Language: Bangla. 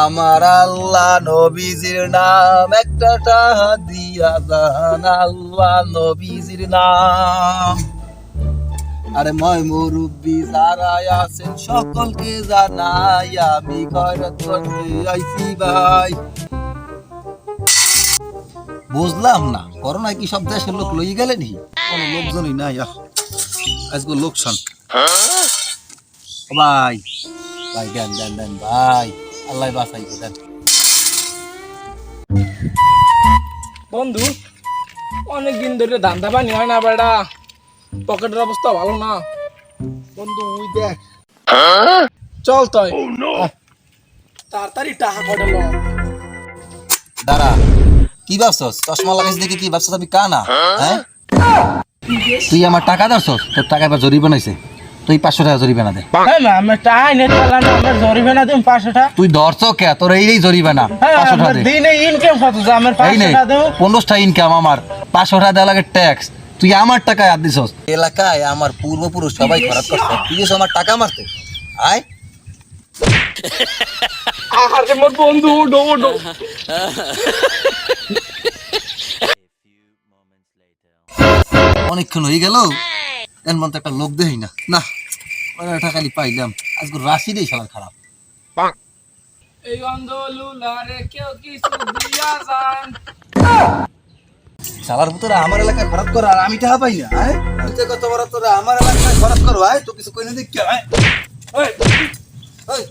আমার আল্লাহ নবীজির নাম একটা টাহা দিয়া দান। আল্লাহ নবীজির নাম। আরে ময় মুরব্বী যারা আছেন সকলকে জানাই আমি খয়রাত করতে আইছি ভাই। বুঝলাম না করোনা কি সব দেশের লোক লই গেলেনি কোনো লোকজনই নাই আজকে লোকসান। ভাই ভাই দেন দেন দেন ভাই আল্লাহ বাঁচাই দেন বন্ধু অনেকদিন ধরে ধান্দা পানি হয় না বেটা। পকেটের অবস্থা ভালো না। বন্ধু উই দেখ। চল তই তাড়াতাড়ি টাকা কটে ল। দাঁড়া। কি ভাবছস? চশমা লাগাইছ দেখি কি ভাবছস আমি কানা? হ্যাঁ? তুই আমার টাকা দাসছস তোর টাকা এবার জরিপ বানাইছে তুই পাঁচশো টাকা জরিমানা দে। না আমার না পাঁচশো টাকা। তুই ধরছ কে? তোর এই জরিমানা হ্যাঁ পাঁচশো টাকা আমার দে। দিনে ইনকাম কত যে আমার পাঁচশো নেই টাকা ইনকাম আমার পাঁচশো টাকা দেওয়া লাগে ট্যাক্স তুই আমার টাকায় হাত দিছস। এলাকায় আমার পূর্বপুরুষ সবাই খরচ করছে। তুই আমার টাকা মারতে আয়। আরে মোর বন্ধু ডো ডো অনেকক্ষণ হয়ে গেল। এর মধ্যে একটা লোক দেই না। না ওরা টাকা খালি পাইলাম। আজকে রাশি দেই সবার খারাপ। এই অন্ধ লুলারে কেউ কিছু দিয়া যান। সালার ভিতরে আমার এলাকায় খরচ কর আর আমি টাকা পাই না হ্যাঁ? তুই তো কত বড় তোরা আমার এলাকায় খরচ করো ভাই তো কিছু কইনে দেখ কি ভাই ওই ওই ওই